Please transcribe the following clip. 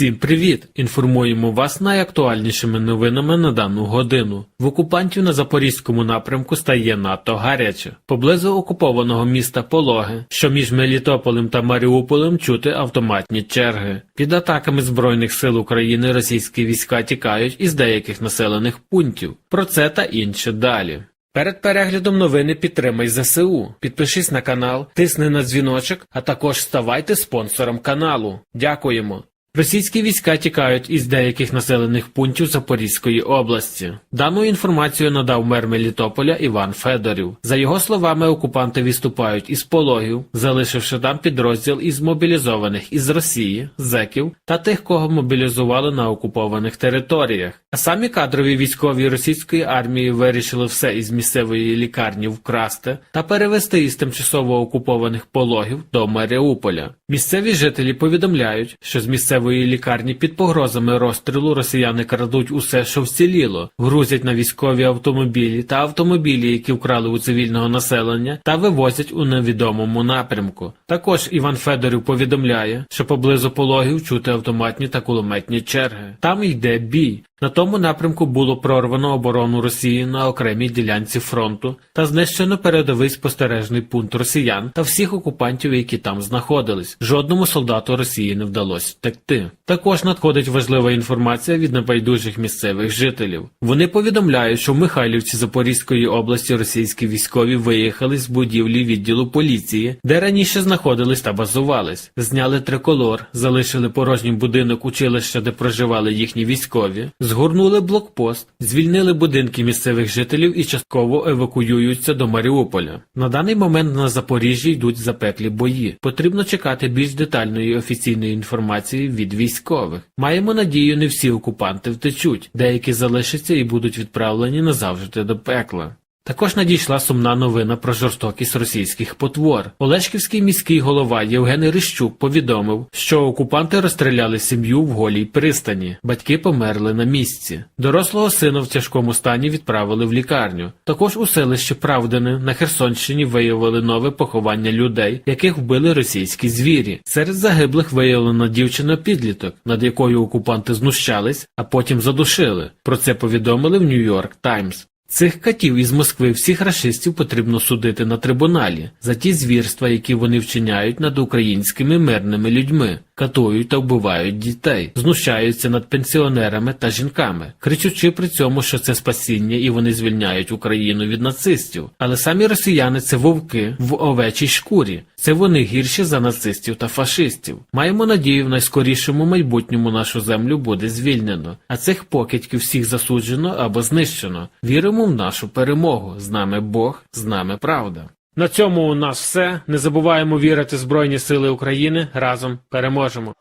Всім привіт! Інформуємо вас найактуальнішими новинами на дану годину. В окупантів на запорізькому напрямку стає надто гаряче. Поблизу окупованого міста Пологи, що між Мелітополем та Маріуполем чути автоматні черги. Під атаками Збройних сил України російські війська тікають із деяких населених пунктів. Про це та інше далі. Перед переглядом новини підтримай ЗСУ. Підпишись на канал, тисни на дзвіночок, а також ставайте спонсором каналу. Дякуємо. Російські війська тікають із деяких населених пунктів Запорізької області. Дану інформацію надав мер Мелітополя Іван Федорів. За його словами, окупанти відступають із пологів, залишивши там підрозділ із мобілізованих із Росії, зеків та тих, кого мобілізували на окупованих територіях. А самі кадрові військові російської армії вирішили все із місцевої лікарні вкрасти та перевести із тимчасово окупованих пологів до Маріуполя. Місцеві жителі повідомляють, що з місцевої лікарні під погрозами розстрілу росіяни крадуть усе, що вціліло, грузять на військові автомобілі та автомобілі, які вкрали у цивільного населення, та вивозять у невідомому напрямку. Також Іван Федорів повідомляє, що поблизу пологів чути автоматні та кулеметні черги. Там йде бій. На тому напрямку було прорвано оборону Росії на окремій ділянці фронту та знищено передовий спостережний пункт росіян та всіх окупантів, які там знаходились. Жодному солдату Росії не вдалося втекти. Також надходить важлива інформація від небайдужих місцевих жителів. Вони повідомляють, що в Михайлівці Запорізької області російські військові виїхали з будівлі відділу поліції, де раніше знаходились та базувались, зняли триколор, залишили порожній будинок училища, де проживали їхні військові згорнули блокпост, звільнили будинки місцевих жителів і частково евакуюються до Маріуполя. На даний момент на Запоріжжі йдуть запеклі бої. Потрібно чекати більш детальної офіційної інформації від військових. Маємо надію, не всі окупанти втечуть, деякі залишаться і будуть відправлені назавжди до пекла. Також надійшла сумна новина про жорстокість російських потвор. Олешківський міський голова Євген Рищук повідомив, що окупанти розстріляли сім'ю в голій пристані. Батьки померли на місці. Дорослого сина в тяжкому стані відправили в лікарню. Також у селищі Правдине на Херсонщині виявили нове поховання людей, яких вбили російські звірі. Серед загиблих виявлена дівчина підліток, над якою окупанти знущались, а потім задушили. Про це повідомили в Нью-Йорк Таймс. Цих катів із Москви всіх рашистів потрібно судити на трибуналі за ті звірства, які вони вчиняють над українськими мирними людьми, катують та вбивають дітей, знущаються над пенсіонерами та жінками, кричучи при цьому, що це спасіння і вони звільняють Україну від нацистів. Але самі росіяни це вовки в овечій шкурі. Це вони гірші за нацистів та фашистів. Маємо надію, в найскорішому майбутньому нашу землю буде звільнено, а цих покидьків всіх засуджено або знищено. Віримо в нашу перемогу. З нами Бог, з нами правда. На цьому у нас все. Не забуваємо вірити в Збройні Сили України. Разом переможемо.